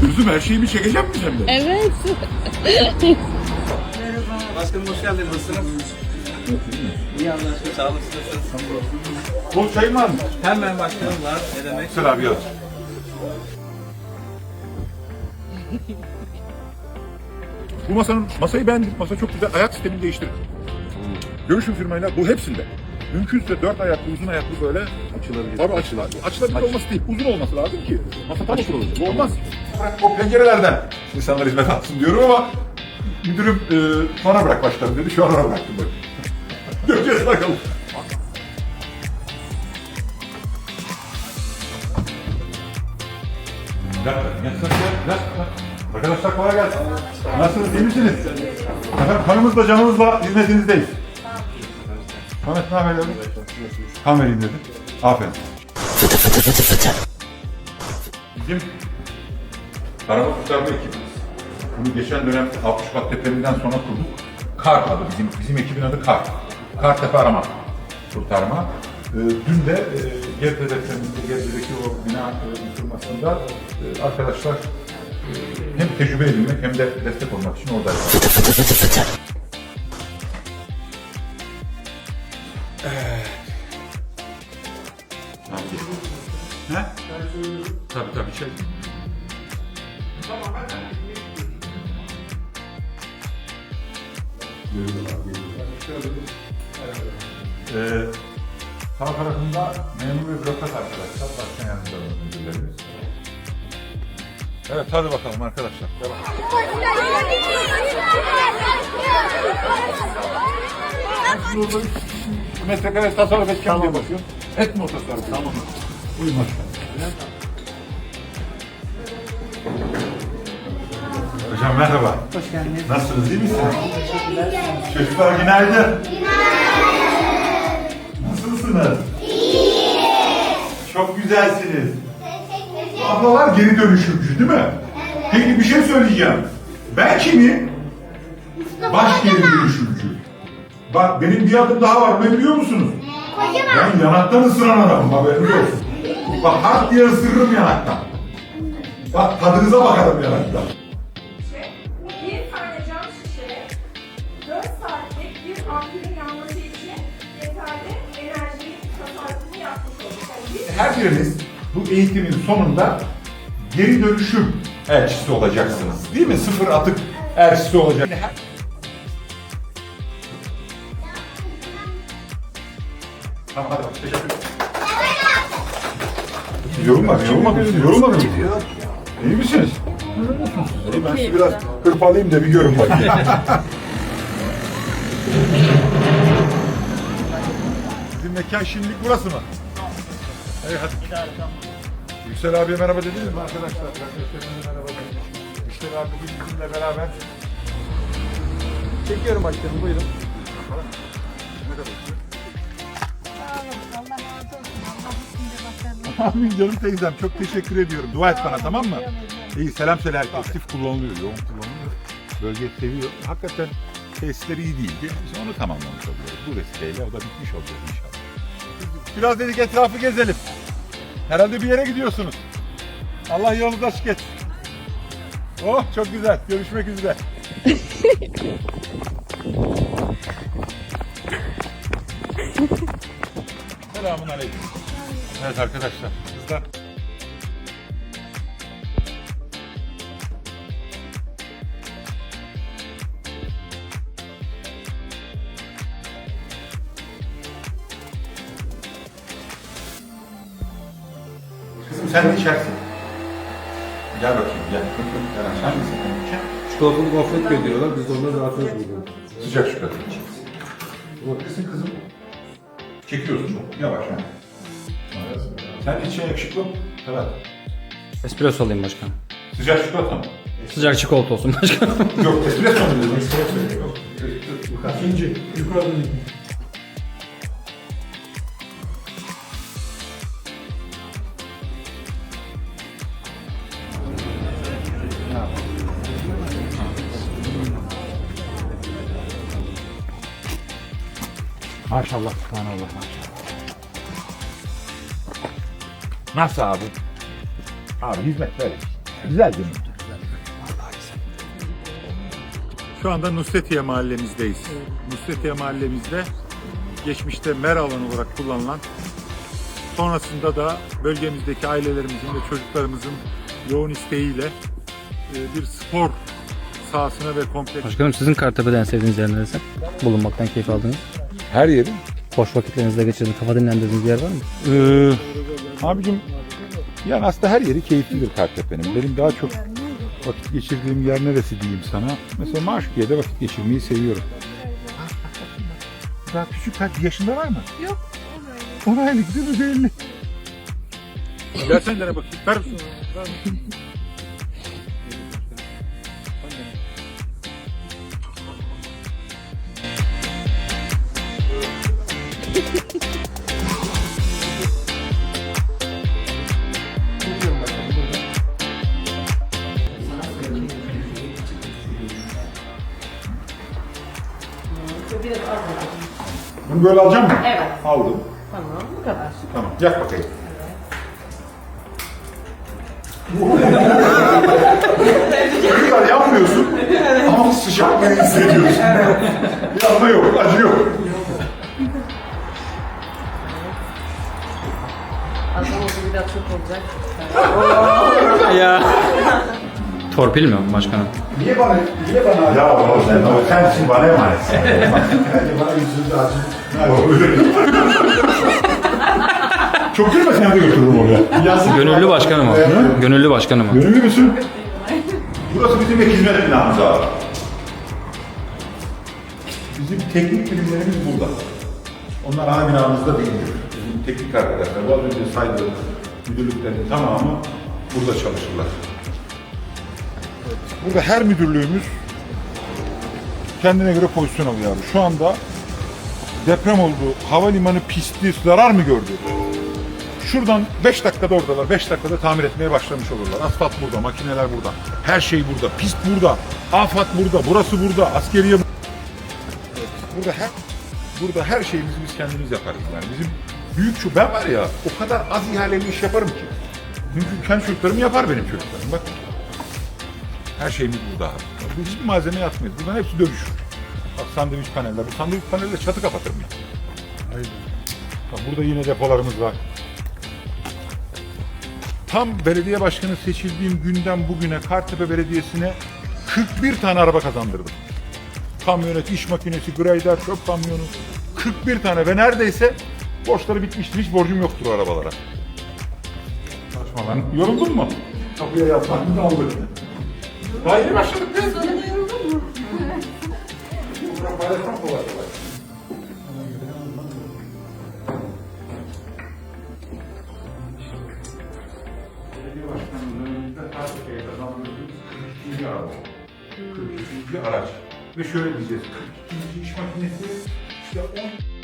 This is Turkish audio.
Kızım her şeyimi çekeceğim mi sen de? Evet. Başkanım hoş geldiniz. Nasılsınız? İyi anlaştık. Sağ olun. Bol çayın var mı? Hemen başkanım var. Ne demek? Güzel abi yaz. Bu masanın, masayı beğendim. Masa çok güzel. Ayak sistemini değiştirin. Görüşün firmayla. Bu hepsinde. Mümkünse dört ayaklı, uzun ayaklı böyle açılabilir. Abi açılar. Açılabilir olması değil. Uzun olması lazım ki. Masa tam oturulur. Bu olmaz. Bırak o pencerelerden insanlar hizmet alsın diyorum ama müdürüm e, sonra bırak başlarım dedi. Şu an ona bıraktım böyle. Göreceğiz bakalım. Arkadaşlar kolay gelsin. Nasılsınız, iyi misiniz? Efendim kanımızla canımızla hizmetinizdeyiz. Ahmet ne haber yavrum? Kan vereyim dedim. Aferin. Bizim araba kurtarma ekibimiz. Bunu geçen dönem 60 Şubat depreminden sonra kurduk. KAR adı bizim, bizim ekibin adı KAR. KAR Tepe Arama Kurtarma. Ee, dün de e, Gebze depreminde, Gebze'deki o bina e, yıkılmasında e, arkadaşlar e, hem tecrübe edinmek hem de destek olmak için oradaydı. Ne? Tabii tabii şey. Ee, sağ tarafında memur ve bürokrat arkadaşlar. Başkan yanında müdürlerimiz. Evet hadi bakalım arkadaşlar. Devam. Burada metrekare tasarruf etken diye bakıyor. Et mi o tasarruf? Tamam. Buyurun başkanım. Hocam merhaba. Hoş geldiniz. Nasılsınız iyi misiniz? Çocuklar günaydın. Nasılsınız? Çok güzelsiniz. Ablalar geri dönüşümcü değil mi? Peki bir şey söyleyeceğim. Ben kimim? Baş geri dönüşümcü. Bak benim bir adım daha var. Ne biliyor musunuz? Ben yanaktan ısıran adamım haberiniz olsun. Bak hak diye ısırırım yanaktan. Bak tadınıza bakarım yanaktan. Her biriniz bu eğitimin sonunda geri dönüşüm elçisi olacaksınız. Değil mi? Sıfır atık elçisi olacak. Tamam hadi teşekkür ederim. Yorulmadın, yorulmadın mı? İyi misiniz? İyi, ben sizi biraz hırpalayayım da bir görün bakayım. Bizim mekan şimdilik burası mı? Evet hadi. Yüksel abiye merhaba dediniz mi arkadaşlar? Arkadaşlarına merhaba dedim. Yüksel abi bugün bizimle beraber. Çekiyorum başkanım. Buyurun. Amin canım teyzem çok teşekkür ediyorum. Dua et bana tamam mı? İyi selam söyle herkes. Aktif kullanılıyor, yoğun kullanılıyor. Bölge seviyor. Hakikaten tesisleri iyi değildi. Biz onu tamamlamış oluyoruz. Bu vesileyle o da bitmiş olacak inşallah. Biraz dedik etrafı gezelim. Herhalde bir yere gidiyorsunuz. Allah yolunuzu açık etsin. Oh çok güzel. Görüşmek üzere. Selamun aleyküm. Evet arkadaşlar. Kızlar. Sen ne içersin? Gel bakayım gel. Gel aşağı mısın? Çikolatalı gofret gönderiyorlar. Biz de onları dağıtıyoruz burada. Sıcak çikolata içeceğiz. Bakırsın kızım. Çekiyorsun çok. Yavaş ha. Sen için yakışıklı. Evet. Espresso alayım başkanım. Sıcak çikolata mı? Sıcak çikolata olsun başkanım. Yok espresso mu dedim? Espresso yok. İkinci. Yukarıdan Maşallah, subhanallah, maşallah. Nasıl abi? Abi hizmet böyle. Güzel değil mi? Şu anda Nusretiye mahallemizdeyiz. Nusretiye mahallemizde geçmişte mer alanı olarak kullanılan sonrasında da bölgemizdeki ailelerimizin ve çocuklarımızın yoğun isteğiyle e, bir spor sahasına ve kompleks Başkanım sizin Kartepe'den en sevdiğiniz yer neresi? Bulunmaktan keyif aldınız. Her yeri Boş vakitlerinizde geçirdiğiniz, kafa dinlendirdiğiniz bir yer var mı? Ee, abicim yani aslında her yeri keyiflidir Kartepe'nin. Benim daha çok vakit geçirdiğim yer neresi diyeyim sana. Mesela Maşkiye'de vakit geçirmeyi seviyorum. Daha küçük kaç yaşında var mı? Yok. 10 aylık değil mi belli? Gel sen dene bakayım. Ver şunu. Ver. Bunu böyle alacağım mı? Evet. Aldım. Tamam bu kadar. Tamam. Yak bakayım. Ne kadar yanmıyorsun ama sıcaklığını hissediyorsun. Yanma yok, acı yok. Az oldu biraz çok olacak. Ya. Torpil mi başkanım? Niye bana, niye bana? Ya oğlum sen, o sensin bana emanetsin. bana. Çok gülme seni de götürürüm oraya. Gönüllü başkanım o. Gönüllü başkanım o. Gönüllü müsün? Burası bizim ek hizmet binamız abi. Bizim teknik bilimlerimiz burada. Onlar ana binamızda değildir. Bizim teknik arkadaşlar, bu az önce saydığım müdürlüklerin tamamı burada çalışırlar. Burada her müdürlüğümüz kendine göre pozisyon alıyor abi. Şu anda deprem oldu, havalimanı pisti, zarar mı gördü? Şuradan 5 dakikada oradalar. 5 dakikada tamir etmeye başlamış olurlar. Asfalt burada, makineler burada. Her şey burada. Pist burada. Afat burada. Burası burada. Askeriye Burada her burada her şeyimizi biz kendimiz yaparız. Yani bizim büyük şu ben var ya o kadar az ihaleli iş yaparım ki. Çünkü kendi çocuklarım yapar benim çocuklarım. Bak. Her şeyimiz burada. abi. Biz hiçbir malzeme yapmıyoruz. Bunların hepsi dövüş. Bak sandviç paneller. Bu sandviç panelle çatı kapatırım ya. Bak burada yine depolarımız var. Tam belediye başkanı seçildiğim günden bugüne Kartepe Belediyesi'ne 41 tane araba kazandırdım. Kamyonet, iş makinesi, grader, çöp kamyonu. 41 tane ve neredeyse borçları bitmiştir. Hiç borcum yoktur o arabalara. Saçma lan. Yoruldun mu? Kapıya da aldık. Daha yeni başladık ya. Sonra da yoruldun mu? Paylaşmak kolay kolay. Belediye başkanının önünde Kartepe'ye kazandırdığımız 42. araba. 42. araç. Ve şöyle diyeceğiz. 42. iş makinesi işte 10